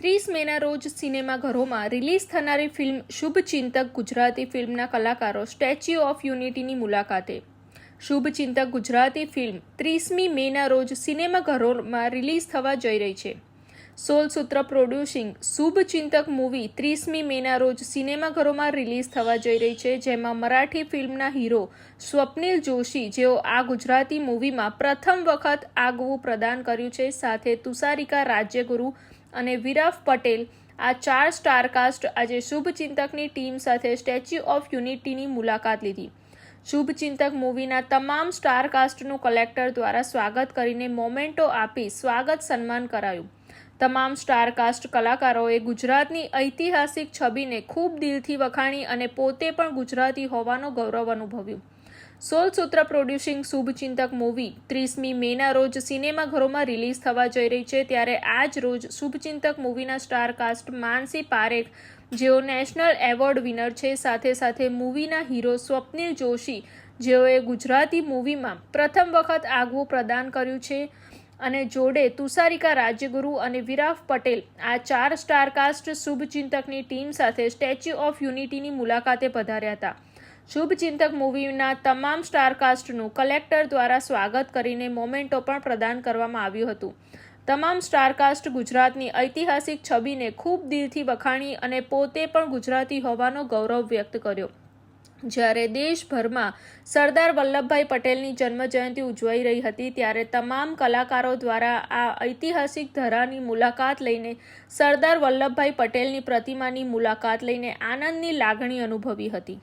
ત્રીસ મેના રોજ સિનેમાઘરોમાં રિલીઝ થનારી ફિલ્મ શુભચિંતક ગુજરાતી ફિલ્મના કલાકારો સ્ટેચ્યુ ઓફ યુનિટીની મુલાકાતે. શુભચિંતક ગુજરાતી ફિલ્મ ત્રીસમી મેના રોજ સિનેમાઘરોમાં રિલીઝ થવા જઈ રહી છે. સોલસૂત્ર પ્રોડ્યુસિંગ શુભચિંતક મૂવી ત્રીસમી મેના રોજ સિનેમાઘરોમાં રિલીઝ થવા જઈ રહી છે, જેમાં મરાઠી ફિલ્મના હીરો સ્વપ્નિલ જોશી, જેઓ આ ગુજરાતી મૂવીમાં પ્રથમ વખત આગવું પ્રદાન કર્યું છે, સાથે તુષારિકા રાજ્યગુરુ અને વિરાફ પટેલ, આ ચાર સ્ટારકાસ્ટ આજે શુભચિંતકની ટીમ સાથે સ્ટેચ્યુ ઓફ યુનિટીની મુલાકાત લીધી. શુભચિંતક મૂવીના તમામ સ્ટારકાસ્ટનું કલેક્ટર દ્વારા સ્વાગત કરીને મોમેન્ટો આપી સ્વાગત સન્માન કરાયું. તમામ સ્ટારકાસ્ટ કલાકારોએ ગુજરાતની ઐતિહાસિક છબીને ખૂબ દિલથી વખાણી અને પોતે પણ ગુજરાતી હોવાનો ગૌરવ અનુભવ્યું. સોલ સૂત્ર પ્રોડ્યુસિંગ શુભચિંતક મૂવી ત્રીસમી મેના રોજ સિનેમાઘરોમાં રિલીઝ થવા જઈ રહી છે ત્યારે આજ રોજ શુભચિંતક મૂવીના સ્ટારકાસ્ટ માનસી પારેખ, જેઓ નેશનલ એવોર્ડ વિનર છે, સાથે સાથે મૂવીના હીરો સ્વપ્નિલ જોશી, જેઓએ ગુજરાતી મૂવીમાં પ્રથમ વખત આગવું પ્રદાન કર્યું છે. અને જોડે તુષારિકા રાજ્યગુરુ અને વિરાફ પટેલ, આ ચાર સ્ટારકાસ્ટ શુભચિંતકની ટીમ સાથે સ્ટેચ્યુ ઓફ યુનિટીની મુલાકાતે પધાર્યા હતા. શુભચિંતક મૂવીના તમામ સ્ટારકાસ્ટનું કલેક્ટર દ્વારા સ્વાગત કરીને મોમેન્ટો પણ પ્રદાન કરવામાં આવ્યું હતું. તમામ સ્ટારકાસ્ટ ગુજરાતની ઐતિહાસિક છબીને ખૂબ દિલથી વખાણી અને પોતે પણ ગુજરાતી હોવાનો ગૌરવ વ્યક્ત કર્યો. જ્યારે દેશભરમાં સરદાર વલ્લભભાઈ પટેલની જન્મજયંતિ ઉજવાઈ રહી હતી, ત્યારે તમામ કલાકારો દ્વારા આ ઐતિહાસિક ધરાની મુલાકાત લઈને સરદાર વલ્લભભાઈ પટેલની પ્રતિમાની મુલાકાત લઈને આનંદની લાગણી અનુભવી હતી.